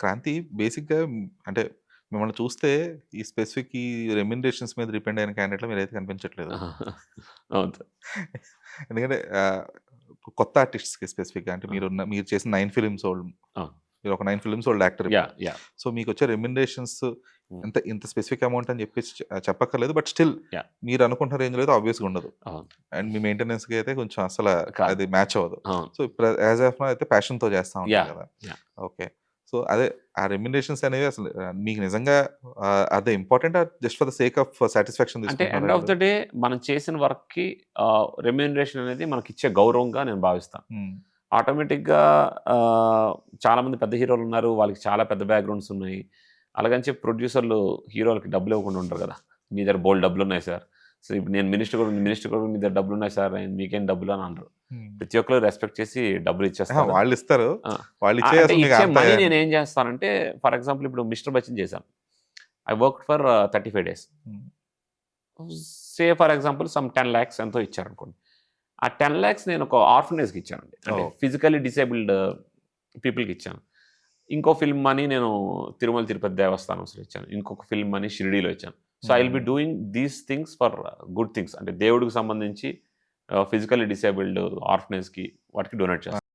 క్రాంతి బేసిక్‌గా అంటే మిమ్మల్ని చూస్తే ఈ స్పెసిఫిక్ ఈ రెమ్యునరేషన్స్ మీద డిపెండ్ అయిన క్యాండిడేట్‌లా మీరైతే కనిపించట్లేదు. అవును సార్. ఎందుకంటే ఆహ్, కొత్త ఆర్టిస్ట్స్‌కి స్పెసిఫిక్‌గా అంటే ఆ! మీరున్న మీరు చేసిన 9 ఫిల్మ్స్ ఓల్డ్! మీరు ఒక 9 films old actor yeah! Yeah! So మీకొచ్చే remunerations hmm. ఇంత ఇంత స్పెసిఫిక్ అమౌంట్ అని చెప్పేసి చె చెప్పక్కర్లేదు. But still yeah! మీరు అనుకుంటున్న రేంజ్‌లో అయితే ఆబ్వియస్‌గా ఉండదు. అవును. అండ్ మీ మెయింటెనెన్స్‌కి అయితే కొంచెం అసల కాదు. అది మ్యాచ్ అవ్వదు. అవును. సో ఇప్పుడు యాస్ ఆఫ్ నౌ అయితే ప్యాషన్‌తో చేస్తా ఉంటారు యాహ్! కదా! యాహ్! ఓకే. సో అదే ఆ రెమ్యునరేషన్స్ అనేవి అసలు మీకు నిజంగా ఆహ్, are they important just for the sake of satisfaction అంటే ఎండ్ ఆఫ్ ద? డే మనం చేసిన వర్క్‌కి రెమ్యూనరేషన్ అనేది మనకిచ్చే గౌరవంగా నేను భావిస్తాను. ఆటోమేటిక్‌గా చాలామంది పెద్ద హీరోలున్నారు. వాళ్ళకి చాలా పెద్ద బ్యాక్‌గ్రౌండ్స్ ఉన్నాయి. అలాగని చెప్పి ప్రొడ్యూసర్‌లు హీరోలకి డబ్బులు ఇవ్వకుండా ఉండరు కదా! మీ దగ్గర బోలెడు డబ్బులున్నాయి సార్. సో ఇప్పుడు నేను మినిస్టర్ కూడా మినిస్టర్ కూడా మీ దగ్గర డబ్బులున్నాయి సార్ మీకేం డబ్బులు అని అనరు. ప్రతి ఒక్కరు రెస్పెక్ట్ చేసి డబ్బులు! ఇచ్చేస్తారు. వాళ్ళు ఆ! ఇచ్చేయి అంటే అసలు మీకు ఇచ్చే అంత మనీ నేనేం చేస్తానంటే ఫర్ ఎగ్జాంపుల్ ఇప్పుడు 'మిస్టర్ బచ్చన్' చేశాను. I worked for 35 days. Hmm. Say for example some 10,00,000 ఎంతో ఇచ్చారనుకోండి. ఆ 10,00,000 నేను ఒక ఆర్ఫనేజ్‌కి ఇచ్చానండి. అంటే ఓహ్! ఫిజికల్లీ డిసేబుల్డ్ పీపుల్‌కి ఇచ్చాను. ఇంకో ఫిల్మ్ మనీ నేను తిరుమల తిరుపతి దేవస్థానంలో ఇచ్చాను. ఇంకొక ఫిల్మ్ మనీ షిరిడీలో ఇచ్చాను. So I will be. Doing these things for good things. అంటే దేవుడికి సంబంధించి ఫిజికల్లీ డిసేబుల్డ్ ఆర్ఫనేజ్‌కి వాటికి డొనేట్ చేస్తాను.